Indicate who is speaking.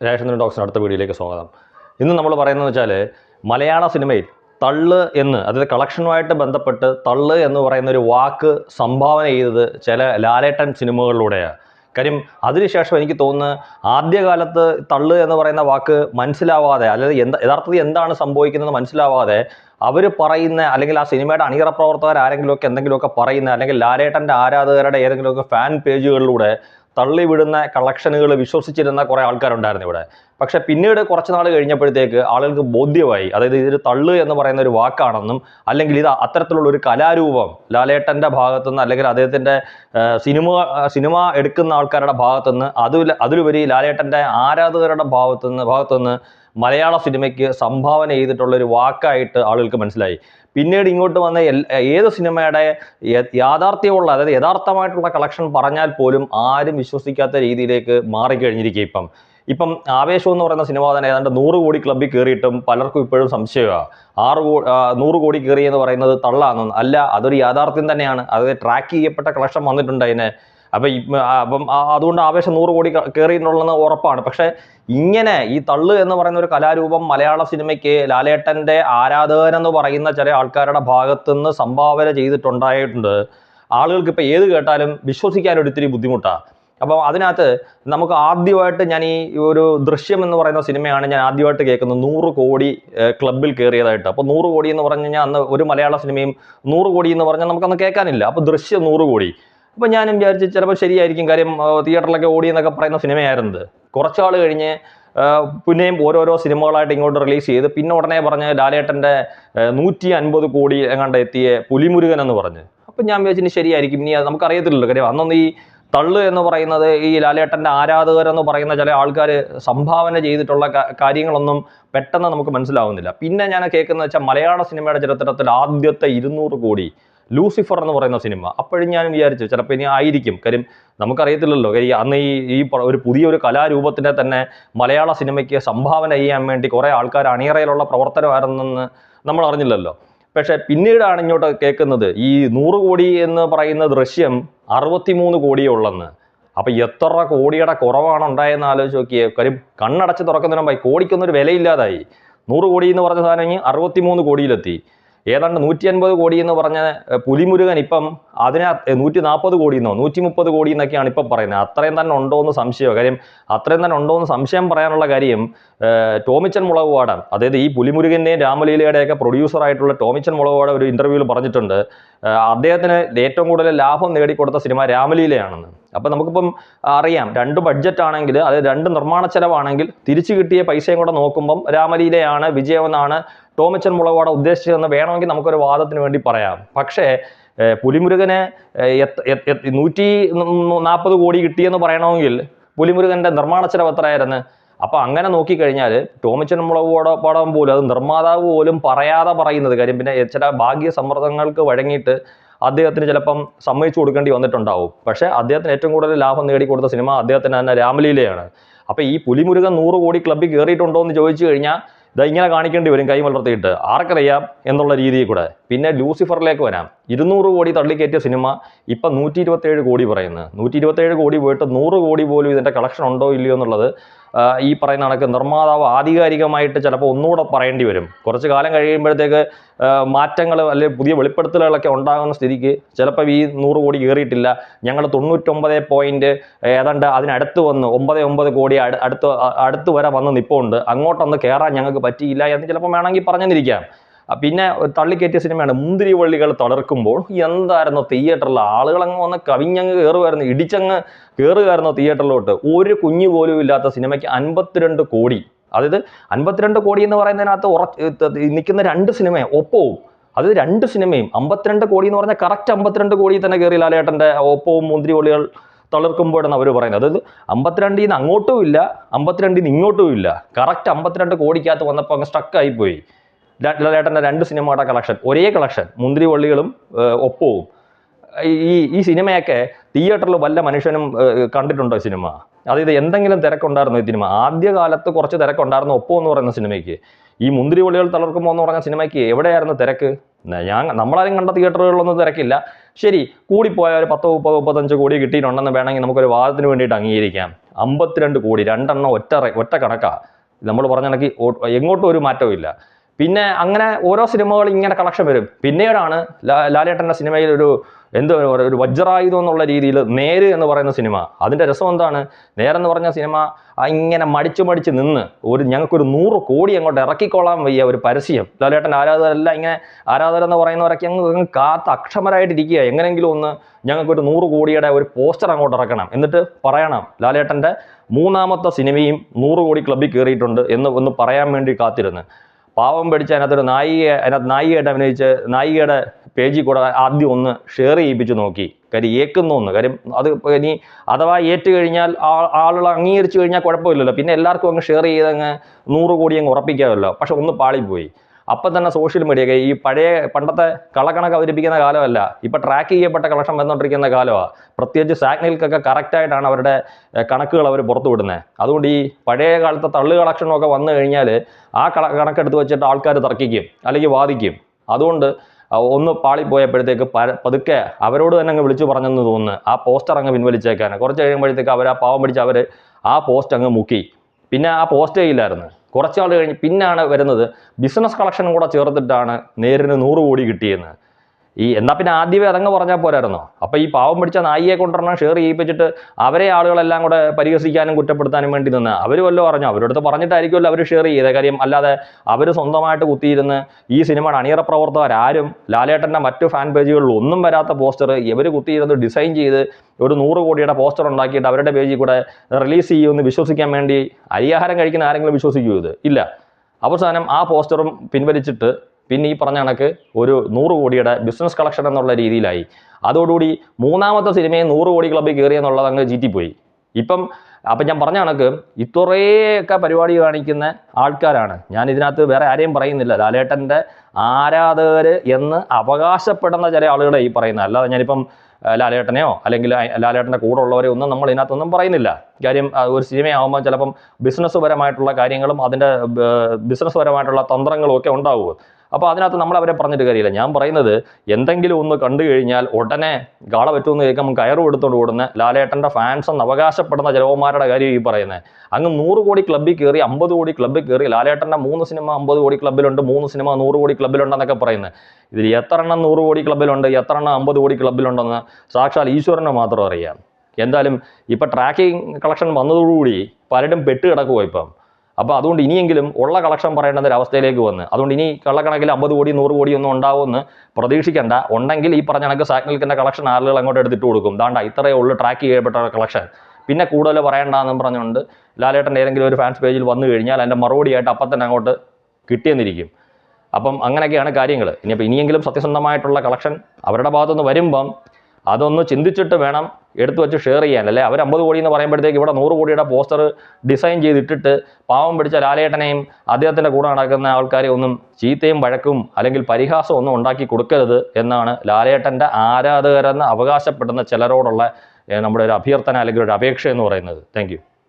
Speaker 1: രാജേന്ദ്രൻ ഡോക്സിന് അടുത്ത വീഡിയോയിലേക്ക് സ്വാഗതം. ഇന്ന് നമ്മൾ പറയുന്നത് വെച്ചാൽ മലയാള സിനിമയിൽ തള്ള് എന്ന് അതായത് കളക്ഷനുമായിട്ട് ബന്ധപ്പെട്ട് തള്ള് എന്ന് പറയുന്ന ഒരു വാക്ക് സംഭാവന ചെയ്തത് ചില ലാലേട്ടൻ സിനിമകളിലൂടെയാണ്. കാര്യം അതിനുശേഷം എനിക്ക് തോന്നുന്നു ആദ്യകാലത്ത് തള്ള് എന്ന് പറയുന്ന വാക്ക് മനസ്സിലാവാതെ അല്ലെങ്കിൽ എന്താ യഥാർത്ഥത്തിൽ എന്താണ് സംഭവിക്കുന്നത് മനസ്സിലാവാതെ അവർ പറയുന്ന അല്ലെങ്കിൽ ആ സിനിമയുടെ അണിയറ പ്രവർത്തകർ ആരെങ്കിലുമൊക്കെ എന്തെങ്കിലുമൊക്കെ പറയുന്ന അല്ലെങ്കിൽ ലാലേട്ടന്റെ ആരാധകരുടെ ഏതെങ്കിലുമൊക്കെ ഫാൻ പേജുകളിലൂടെ തള്ളിവിടുന്ന കളക്ഷനുകൾ വിശ്വസിച്ചിരുന്ന കുറേ ആൾക്കാരുണ്ടായിരുന്നു ഇവിടെ. പക്ഷെ പിന്നീട് കുറച്ച് നാൾ കഴിഞ്ഞപ്പോഴത്തേക്ക് ആളുകൾക്ക് ബോധ്യമായി. അതായത് ഇതൊരു തള്ളു എന്ന് പറയുന്ന ഒരു വാക്കാണെന്നും അല്ലെങ്കിൽ ഇത് അത്തരത്തിലുള്ള ഒരു കലാരൂപം ലാലേട്ടന്റെ ഭാഗത്തുനിന്ന് അല്ലെങ്കിൽ അദ്ദേഹത്തിന്റെ സിനിമ സിനിമ എടുക്കുന്ന ആൾക്കാരുടെ ഭാഗത്തുനിന്ന് അതിൽ അതിലുപരി ലാലേട്ടന്റെ ആരാധകരുടെ ഭാഗത്തുനിന്ന് ഭാഗത്തുനിന്ന് മലയാള സിനിമയ്ക്ക് സംഭാവന ചെയ്തിട്ടുള്ള ഒരു വാക്കായിട്ട് ആളുകൾക്ക് മനസ്സിലായി. പിന്നീട് ഇങ്ങോട്ട് വന്ന ഏത് സിനിമയുടെ യാഥാർത്ഥ്യമുള്ള അതായത് യഥാർത്ഥമായിട്ടുള്ള കളക്ഷൻ പറഞ്ഞാൽ പോലും ആരും വിശ്വസിക്കാത്ത രീതിയിലേക്ക് മാറിക്കഴിഞ്ഞിരിക്കുക ഇപ്പം. ഇപ്പം ആവേശം എന്ന് പറയുന്ന സിനിമ തന്നെ ഏതാണ്ട് നൂറ് കോടി ക്ലബ്ബിൽ കയറിയിട്ടും പലർക്കും ഇപ്പോഴും സംശയമാണ് ആറ് കോ നൂറ് കോടി കയറി എന്ന് പറയുന്നത് തള്ളാണെന്ന് അല്ല അതൊരു യാഥാർത്ഥ്യം തന്നെയാണ്. അതായത് ട്രാക്ക് ചെയ്യപ്പെട്ട കളക്ഷൻ വന്നിട്ടുണ്ട് അതിന്. അപ്പം അപ്പം അതുകൊണ്ട് ആവേശം നൂറ് കോടി കയറി കയറിയിട്ടുള്ളതെന്ന് ഉറപ്പാണ്. പക്ഷേ ഇങ്ങനെ ഈ തള്ളു എന്ന് പറയുന്ന ഒരു കലാരൂപം മലയാള സിനിമയ്ക്ക് ലാലേട്ടന്റെ ആരാധകരെന്ന് പറയുന്ന ചില ആൾക്കാരുടെ ഭാഗത്തുനിന്ന് സംഭാവന ചെയ്തിട്ടുണ്ടായിട്ടുണ്ട്. ആളുകൾക്ക് ഇപ്പോൾ ഏത് കേട്ടാലും വിശ്വസിക്കാൻ ഒരിത്തിരി ബുദ്ധിമുട്ടാണ് അപ്പോൾ അതിനകത്ത് നമുക്ക് ആദ്യമായിട്ട് ഞാൻ ഈ ഒരു ദൃശ്യം എന്ന് പറയുന്ന സിനിമയാണ് ഞാൻ ആദ്യമായിട്ട് കേൾക്കുന്നത്. നൂറ് കോടി ക്ലബിൽ കയറിയതായിട്ട്. അപ്പോൾ നൂറ് കോടി എന്ന് പറഞ്ഞു കഴിഞ്ഞാൽ അന്ന് ഒരു മലയാള സിനിമയും നൂറ് കോടി എന്ന് പറഞ്ഞാൽ നമുക്കന്ന് കേൾക്കാനില്ല. അപ്പോൾ ദൃശ്യം നൂറ് കോടി. അപ്പോൾ ഞാനും വിചാരിച്ച് ചിലപ്പോൾ ശരിയായിരിക്കും കാര്യം തിയേറ്ററിലൊക്കെ ഓടി എന്നൊക്കെ പറയുന്ന സിനിമയായിരുന്നത്. കുറച്ചാൾ കഴിഞ്ഞ് പിന്നെയും ഓരോരോ സിനിമകളായിട്ട് ഇങ്ങോട്ട് റിലീസ് ചെയ്ത് പിന്നെ ഉടനെ പറഞ്ഞ് ലാലേട്ടന്റെ നൂറ്റി അൻപത് കോടി എങ്ങാണ്ട് എത്തിയ പുലിമുരുകൻ എന്ന് പറഞ്ഞ്. അപ്പം ഞാൻ വിചാരിച്ചു ഇനി ശരിയായിരിക്കും. ഇനി അത് നമുക്കറിയത്തില്ലല്ലോ. കാര്യം അന്നൊന്നും ഈ തള്ള് എന്ന് പറയുന്നത് ഈ ലാലേട്ടന്റെ ആരാധകരെന്ന് പറയുന്ന ചില ആൾക്കാർ സംഭാവന ചെയ്തിട്ടുള്ള കാര്യങ്ങളൊന്നും പെട്ടെന്ന് നമുക്ക് മനസ്സിലാവുന്നില്ല. പിന്നെ ഞാൻ കേൾക്കുന്നത് വെച്ചാൽ മലയാള സിനിമയുടെ ചരിത്രത്തിൽ ആദ്യത്തെ ഇരുന്നൂറ് കോടി ലൂസിഫർ എന്ന് പറയുന്ന സിനിമ. അപ്പോഴും ഞാൻ വിചാരിച്ചു ചിലപ്പോൾ ഇനി ആയിരിക്കും. കാര്യം നമുക്കറിയത്തില്ലല്ലോ. കാര്യം അന്ന് ഈ ഈ ഒരു പുതിയൊരു കലാരൂപത്തിനെ തന്നെ മലയാള സിനിമയ്ക്ക് സംഭാവന ചെയ്യാൻ വേണ്ടി കുറേ ആൾക്കാർ അണിയറയിലുള്ള പ്രവർത്തനമായിരുന്നെന്ന് നമ്മൾ അറിഞ്ഞില്ലല്ലോ. പക്ഷെ പിന്നീടാണ് ഇങ്ങോട്ട് കേൾക്കുന്നത് ഈ നൂറ് കോടി എന്ന് പറയുന്ന ദൃശ്യം അറുപത്തിമൂന്ന് കോടിയേ ഉള്ളെന്ന്. അപ്പം എത്ര കോടിയുടെ കുറവാണ് ഉണ്ടായെന്ന് ആലോചിച്ച് നോക്കിയേ. കാര്യം കണ്ണടച്ച് തുറക്കുന്നതിനുമ്പോൾ കോടിക്കൊന്നൊരു വിലയില്ലാതായി. നൂറ് കോടി എന്ന് പറഞ്ഞ സാധനം അറുപത്തിമൂന്ന് കോടിയിലെത്തി. ഏതാണ്ട് നൂറ്റി അൻപത് കോടി എന്ന് പറഞ്ഞ പുലിമുരുകൻ ഇപ്പം അതിന് നൂറ്റി നാൽപ്പത് കോടി എന്നോ നൂറ്റി മുപ്പത് കോടി എന്നൊക്കെയാണ് ഇപ്പം പറയുന്നത്. അത്രയും തന്നെ ഉണ്ടോ എന്ന് സംശയമോ കാര്യം അത്രയും തന്നെ ഉണ്ടോ എന്ന് സംശയം പറയാനുള്ള കാര്യം ടോമിച്ചൻ മുളകുവാടൻ അതായത് ഈ പുലിമുരുകന്റെയും രാമലീലയുടെയൊക്കെ പ്രൊഡ്യൂസറായിട്ടുള്ള ടോമിച്ചൻ മുളകുവാട ഒരു ഇന്റർവ്യൂവിൽ പറഞ്ഞിട്ടുണ്ട്. അദ്ദേഹത്തിന് ഏറ്റവും കൂടുതൽ ലാഭം നേടിക്കൊടുത്ത സിനിമ രാമലീലയാണെന്ന്. അപ്പം നമുക്കിപ്പം അറിയാം രണ്ട് ബഡ്ജറ്റ് ആണെങ്കിൽ അത് രണ്ട് നിർമ്മാണ ചെലവാണെങ്കിൽ തിരിച്ചു കിട്ടിയ പൈസയും കൂടെ നോക്കുമ്പം രാമലീലയാണ് വിജയമെന്നാണ് ടോമിച്ചൻ മുളകോടെ ഉദ്ദേശിച്ചതെന്ന് വേണമെങ്കിൽ നമുക്കൊരു വാദത്തിന് വേണ്ടി പറയാം. പക്ഷേ പുലിമുരുകന് നൂറ്റി നാൽപ്പത് കോടി കിട്ടിയെന്ന് പറയണമെങ്കിൽ പുലിമുരുകന്റെ നിർമ്മാണ ചെലവ് എത്രയായിരുന്നു? അപ്പോൾ അങ്ങനെ നോക്കിക്കഴിഞ്ഞാൽ ടോമിച്ചൻ മുളകോടെ പാടം പോലും അത് നിർമ്മാതാവ് പോലും പറയാതെ പറയുന്നത് കാര്യം പിന്നെ ചില ഭാഗ്യ സമ്മർദ്ദങ്ങൾക്ക് വഴങ്ങിയിട്ട് അദ്ദേഹത്തിന് ചിലപ്പം സമ്മതിച്ചു കൊടുക്കേണ്ടി വന്നിട്ടുണ്ടാവും. പക്ഷേ അദ്ദേഹത്തിന് ഏറ്റവും കൂടുതൽ ലാഭം നേടിക്കൊടുത്ത സിനിമ അദ്ദേഹത്തിന് തന്നെ രാമലീലയാണ്. അപ്പോൾ ഈ പുലിമുരുകൻ നൂറ് കോടി ക്ലബ്ബിൽ കയറിയിട്ടുണ്ടോ എന്ന് ചോദിച്ചു കഴിഞ്ഞാൽ ഇതാ ഇങ്ങനെ കാണിക്കേണ്ടി വരും കൈ വളർത്തിയിട്ട്. ആർക്കറിയാം എന്നുള്ള രീതിയിൽ കൂടെ. പിന്നെ ലൂസിഫറിലേക്ക് വരാം. ഇരുന്നൂറ് കോടി തള്ളിക്കയറ്റിയ സിനിമ ഇപ്പം നൂറ്റി കോടി പറയുന്നത് നൂറ്റി കോടി പോയിട്ട് നൂറ് കോടി പോലും ഇതിന്റെ കളക്ഷൻ ഉണ്ടോ ഇല്ലയോ എന്നുള്ളത് ഈ പറയുന്ന കണക്ക് നിർമ്മാതാവ് ആധികാരികമായിട്ട് ചിലപ്പോൾ ഒന്നുകൂടെ പറയേണ്ടി വരും. കുറച്ച് കാലം കഴിയുമ്പോഴത്തേക്ക് മാറ്റങ്ങൾ അല്ലെങ്കിൽ പുതിയ വെളിപ്പെടുത്തലുകളൊക്കെ ഉണ്ടാകുന്ന സ്ഥിതിക്ക് ചിലപ്പോൾ ഈ നൂറ് കോടി കയറിയിട്ടില്ല. ഞങ്ങൾ തൊണ്ണൂറ്റൊമ്പത് പോയിന്റ് ഏതാണ്ട് അതിനടുത്ത് വന്ന് ഒമ്പത് ഒമ്പത് കോടി അട്- അടുത്ത് അടുത്ത് വരെ വന്ന് നിൽപ്പുണ്ട് അങ്ങോട്ടൊന്ന് കയറാൻ ഞങ്ങൾക്ക് പറ്റിയില്ല എന്ന് ചിലപ്പോൾ വേണമെങ്കിൽ പറഞ്ഞെന്നിരിക്കാം. പിന്നെ തള്ളിക്കയറ്റിയ സിനിമയാണ് മുന്തിരി വള്ളികൾ തളർക്കുമ്പോൾ എന്തായിരുന്നു തിയേറ്ററിൽ ആളുകളങ്ങ് വന്ന് കവിഞ്ഞങ്ങ് കയറുമായിരുന്നു ഇടിച്ചങ്ങ് കയറുമായിരുന്നു തിയേറ്ററിലോട്ട്. ഒരു കുഞ്ഞു പോലും ഇല്ലാത്ത സിനിമയ്ക്ക് അൻപത്തിരണ്ട് കോടി. അതായത് അൻപത്തിരണ്ട് കോടി എന്ന് പറയുന്നതിനകത്ത് നിൽക്കുന്ന രണ്ട് സിനിമ ഒപ്പവും. അത് രണ്ട് സിനിമയും അമ്പത്തിരണ്ട് കോടി എന്ന് പറഞ്ഞാൽ കറക്റ്റ് അമ്പത്തിരണ്ട് കോടി തന്നെ കയറി ലാലേട്ടന്റെ ഒപ്പവും മുന്തിരി വള്ളികൾ തളർക്കുമ്പോഴാണ് അവർ പറയുന്നത്. അതായത് അമ്പത്തിരണ്ടിൽ നിന്ന് അങ്ങോട്ടും ഇല്ല അമ്പത്തിരണ്ടിൽ നിന്ന് ഇങ്ങോട്ടും ഇല്ല. കറക്റ്റ് അമ്പത്തിരണ്ട് കോടിക്കകത്ത് വന്നപ്പോൾ അങ്ങ് സ്റ്റക്കായി പോയി ലാലേട്ടന്റെ രണ്ട് സിനിമയുടെ കളക്ഷൻ ഒരേ കളക്ഷൻ മുന്തിരി വള്ളികളും ഒപ്പവും. ഈ ഈ സിനിമയൊക്കെ തിയേറ്ററിൽ വല്ല മനുഷ്യനും കണ്ടിട്ടുണ്ടോ സിനിമ? അതായത് എന്തെങ്കിലും തിരക്കുണ്ടായിരുന്നു ഈ സിനിമ? ആദ്യകാലത്ത് കുറച്ച് തിരക്കുണ്ടായിരുന്നു ഒപ്പം എന്ന് പറയുന്ന സിനിമയ്ക്ക്. ഈ മുന്തിരി വള്ളികൾ തളർക്കുമ്പോൾ എന്ന് പറഞ്ഞ സിനിമയ്ക്ക് എവിടെയായിരുന്നു തിരക്ക്? ഞാൻ നമ്മളാരും കണ്ട തിയേറ്ററുകളിലൊന്നും തിരക്കില്ല. ശരി കൂടിപ്പോയ ഒരു പത്തോ മുപ്പതോ മുപ്പത്തഞ്ച് കോടി കിട്ടിയിട്ടുണ്ടെന്ന് വേണമെങ്കിൽ നമുക്കൊരു വാദത്തിന് വേണ്ടിയിട്ട് അംഗീകരിക്കാം. അമ്പത്തിരണ്ട് കോടി രണ്ടെണ്ണം ഒറ്റ ഒറ്റ കണക്കാണ് നമ്മൾ പറഞ്ഞ കണക്ക് എങ്ങോട്ടും ഒരു മാറ്റവും ഇല്ല പിന്നെ അങ്ങനെ ഓരോ സിനിമകൾ ഇങ്ങനെ കളക്ഷൻ വരും. പിന്നീടാണ് ലാലേട്ടന്റെ സിനിമയിൽ ഒരു എന്ത് ഒരു വജ്രായുധം എന്നുള്ള രീതിയിൽ നേര് എന്ന് പറയുന്ന സിനിമ. അതിന്റെ രസം എന്താണ്? നേരെന്ന് പറഞ്ഞ സിനിമ ഇങ്ങനെ മടിച്ചു മടിച്ച് നിന്ന് ഒരു ഞങ്ങൾക്കൊരു നൂറ് കോടി അങ്ങോട്ട് ഇറക്കിക്കൊള്ളാൻ വയ്യ ഒരു പരസ്യം. ലാലേട്ടൻ ആരാധകരെല്ലാം ഇങ്ങനെ ആരാധകർ എന്ന് പറയുന്നവരൊക്കെ അങ്ങ് കാത്ത് അക്ഷമരായിട്ടിരിക്കുക എങ്ങനെയെങ്കിലും ഒന്ന് ഞങ്ങൾക്കൊരു നൂറ് കോടിയുടെ ഒരു പോസ്റ്റർ അങ്ങോട്ട് ഇറക്കണം. എന്നിട്ട് പറയണം ലാലേട്ടന്റെ മൂന്നാമത്തെ സിനിമയും നൂറ് കോടി ക്ലബ്ബിൽ കയറിയിട്ടുണ്ട് എന്ന് ഒന്ന് പറയാൻ വേണ്ടി കാത്തിരുന്ന്. പാവം പിടിച്ച് അതിനകത്തൊരു നായിക അതിനകത്ത് നായികയായിട്ട് അഭിനയിച്ച് നായികയുടെ പേജിൽ കൂടെ ആദ്യം ഒന്ന് ഷെയർ ചെയ്യിപ്പിച്ച് നോക്കി. കാര്യം ഏക്കുന്നു ഒന്ന് കാര്യം അത് ഇനി അഥവാ ഏറ്റു കഴിഞ്ഞാൽ ആ- ആളുകൾ അംഗീകരിച്ചു കഴിഞ്ഞാൽ കുഴപ്പമില്ലല്ലോ. പിന്നെ എല്ലാവർക്കും അങ്ങ് ഷെയർ ചെയ്തങ്ങ് നൂറ് കോടി അങ്ങ് ഉറപ്പിക്കാമല്ലോ. പക്ഷെ ഒന്ന് പാളിപ്പോയി. അപ്പം തന്നെ സോഷ്യൽ മീഡിയ ഈ പഴയ പണ്ടത്തെ കളക്കണക്ക് അവതരിപ്പിക്കുന്ന കാലമല്ല. ഇപ്പം ട്രാക്ക് ചെയ്യപ്പെട്ട കളക്ഷൻ വന്നുകൊണ്ടിരിക്കുന്ന കാലമാണ് പ്രത്യേകിച്ച് സാഗ്നിൽക്കൊക്കെ കറക്റ്റായിട്ടാണ് അവരുടെ കണക്കുകൾ അവർ പുറത്തു വിടുന്നത് അതുകൊണ്ട് ഈ പഴയ കാലത്തെ തള്ളു കളക്ഷനൊക്കെ വന്നു കഴിഞ്ഞാൽ ആ കണക്കെടുത്ത് വെച്ചിട്ട് ആൾക്കാർ തർക്കിക്കും അല്ലെങ്കിൽ വാദിക്കും. അതുകൊണ്ട് ഒന്ന് പാളിപ്പോയപ്പോഴത്തേക്ക് പതുക്കെ അവരോട് തന്നെ അങ്ങ് വിളിച്ചു പറഞ്ഞെന്ന് തോന്നുന്നു. ആ പോസ്റ്റർ അങ്ങ് പിൻവലിച്ചേക്കാൻ കുറച്ച് കഴിയുമ്പോഴത്തേക്ക് അവർ ആ പാവം പിടിച്ച് അവർ ആ പോസ്റ്റ് അങ്ങ് മുക്കി. പിന്നെ ആ പോസ്റ്റേ ഇല്ലായിരുന്നു കുറച്ചാൾ കഴിഞ്ഞ് പിന്നാണ് വരുന്നത്. ബിസിനസ് കളക്ഷനും കൂടെ ചേർത്തിട്ടാണ് നേരിന് നൂറ് കോടി കിട്ടിയെന്ന്. ഈ എന്നാൽ പിന്നെ ആദ്യമേ അതങ്ങ് പറഞ്ഞാൽ പോരായിരുന്നോ? അപ്പോൾ ഈ പാവം പിടിച്ച നായിയെ കൊണ്ടുവരണം ഷെയർ ചെയ്യിപ്പിച്ചിട്ട് അവരെ ആളുകളെല്ലാം കൂടെ പരിഹസിക്കാനും കുറ്റപ്പെടുത്താനും വേണ്ടി നിന്ന്. അവർ വല്ലതും പറഞ്ഞു അവരുടെ അടുത്ത് പറഞ്ഞിട്ടായിരിക്കുമല്ലോ അവർ ഷെയർ ചെയ്തത് കാര്യം അല്ലാതെ അവർ സ്വന്തമായിട്ട് കുത്തിയിരുന്ന് ഈ സിനിമയുടെ അണിയറ പ്രവർത്തകർ ആരും ലാലേട്ടന്റെ മറ്റു ഫാൻ പേജുകളിൽ ഒന്നും വരാത്ത പോസ്റ്റർ ഇവർ കുത്തിയിരുന്ന് ഡിസൈൻ ചെയ്ത് ഒരു നൂറ് കോടിയുടെ പോസ്റ്റർ ഉണ്ടാക്കിയിട്ട് അവരുടെ പേജിൽ കൂടെ റിലീസ് ചെയ്യുമെന്ന് വിശ്വസിക്കാൻ വേണ്ടി അരിയാഹാരം കഴിക്കുന്ന ആരെങ്കിലും വിശ്വസിക്കൂ ഇത്? ഇല്ല. അവസാനം ആ പോസ്റ്ററും പിൻവലിച്ചിട്ട് പിന്നെ ഈ പറഞ്ഞ കണക്ക് ഒരു നൂറ് കോടിയുടെ ബിസിനസ് കളക്ഷൻ എന്നുള്ള രീതിയിലായി. അതോടുകൂടി മൂന്നാമത്തെ സിനിമയെ നൂറ് കോടി ക്ലബ്ബിൽ കയറി എന്നുള്ളത് അങ്ങ് ജീറ്റിപ്പോയി ഇപ്പം അപ്പം ഞാൻ പറഞ്ഞ കണക്ക് ഇത്രയൊക്കെ പരിപാടി കാണിക്കുന്ന ആൾക്കാരാണ്. ഞാൻ ഇതിനകത്ത് വേറെ ആരെയും പറയുന്നില്ല. ലാലേട്ടന്റെ ആരാധകർ എന്ന് അവകാശപ്പെടുന്ന ചില ആളുകളെ ഈ പറയുന്നത്. അല്ലാതെ ഞാനിപ്പം ലാലേട്ടനെയോ അല്ലെങ്കിൽ ലാലേട്ടന്റെ കൂടെ ഉള്ളവരെയോ ഒന്നും നമ്മൾ ഇതിനകത്തൊന്നും പറയുന്നില്ല. കാര്യം ഒരു സിനിമയാകുമ്പോൾ ചിലപ്പം ബിസിനസ് പരമായിട്ടുള്ള കാര്യങ്ങളും അതിന്റെ ബിസിനസ് പരമായിട്ടുള്ള തന്ത്രങ്ങളും ഒക്കെ ഉണ്ടാവുമോ അപ്പോൾ അതിനകത്ത് നമ്മൾ അവരെ പറഞ്ഞിട്ട് കാര്യമില്ല. ഞാൻ പറയുന്നത് എന്തെങ്കിലും ഒന്ന് കണ്ടു കഴിഞ്ഞാൽ ഉടനെ കാള പറ്റുമെന്ന് കേൾക്കുമ്പോൾ കയറും എടുത്തോണ്ട് ഓടുന്ന ലാലേട്ടന്റെ ഫാൻസ് അവകാശപ്പെടുന്ന ജലവന്മാരുടെ കാര്യം ഈ പറയുന്നത് അങ്ങ് നൂറ് കോടി ക്ലബ്ബിൽ കയറി അമ്പത് കോടി ക്ലബ്ബിൽ കയറി ലാലേട്ടന്റെ മൂന്ന് സിനിമ അമ്പത് കോടി ക്ലബ്ബിലുണ്ട് മൂന്ന് സിനിമ നൂറ് കോടി ക്ലബ്ബിലുണ്ടെന്നൊക്കെ പറയുന്നത് ഇതിൽ എത്ര എണ്ണം നൂറ് കോടി ക്ലബ്ബിലുണ്ട് എത്ര എണ്ണം അമ്പത് കോടി ക്ലബ്ബിലുണ്ടെന്ന് സാക്ഷാൽ ഈശ്വരനെ മാത്രം അറിയാം. എന്തായാലും ഇപ്പം ട്രാക്കിംഗ് കളക്ഷൻ വന്നതോടുകൂടി പലരും പെട്ട് കിടക്കുമോ ഇപ്പം. അപ്പോൾ അതുകൊണ്ട് ഇനിയെങ്കിലും ഉള്ള കളക്ഷൻ പറയേണ്ട ഒരു അവസ്ഥയിലേക്ക് വന്ന്. അതുകൊണ്ട് ഇനി കള്ളക്കണക്കിൽ അമ്പത് കോടി നൂറ് കോടി ഒന്നും ഉണ്ടാവുമെന്ന് പ്രതീക്ഷിക്കേണ്ട. ഉണ്ടെങ്കിൽ ഈ പറഞ്ഞ കണക്ക് സാഗ്നിൽക്കിന്റെ കളക്ഷൻ ആളുകൾ അങ്ങോട്ട് എടുത്തിട്ട് കൊടുക്കും. ദാണ്ട ഇത്രയേ ഉള്ളൂ ട്രാക്ക് ചെയ്യപ്പെട്ട കളക്ഷൻ പിന്നെ കൂടുതൽ പറയണ്ടെന്നും പറഞ്ഞുകൊണ്ട് ലാലേട്ടന്റെ ഏതെങ്കിലും ഒരു ഫാൻസ് പേജിൽ വന്നു കഴിഞ്ഞാൽ അതിന്റെ മറുപടിയായിട്ട് അപ്പം തന്നെ അങ്ങോട്ട് കിട്ടിയെന്നിരിക്കും. അപ്പം അങ്ങനെയൊക്കെയാണ് കാര്യങ്ങൾ. ഇനിയിപ്പോൾ ഇനിയെങ്കിലും സത്യസന്ധമായിട്ടുള്ള കളക്ഷൻ അവരുടെ ഭാഗത്തുനിന്ന് വരുമ്പം അതൊന്ന് ചിന്തിച്ചിട്ട് വേണം എടുത്തു വെച്ച് ഷെയർ ചെയ്യാൻ അല്ലേ അവർ അമ്പത് കോടി എന്ന് പറയുമ്പോഴത്തേക്ക് ഇവിടെ നൂറ് കോടിയുടെ പോസ്റ്റർ ഡിസൈൻ ചെയ്തിട്ടിട്ട് പാവം പിടിച്ച ലാലേട്ടനെയും അദ്ദേഹത്തിന്റെ കൂടെ നടക്കുന്ന ആൾക്കാരെ ഒന്നും ചീത്തയും വഴക്കും അല്ലെങ്കിൽ പരിഹാസം ഒന്നും ഉണ്ടാക്കി കൊടുക്കരുത് എന്നാണ് ലാലേട്ടന്റെ ആരാധകരെന്ന് അവകാശപ്പെടുന്ന ചിലരോടുള്ള നമ്മുടെ ഒരു അഭ്യർത്ഥന അല്ലെങ്കിൽ ഒരു അപേക്ഷ എന്ന് പറയുന്നത്. താങ്ക്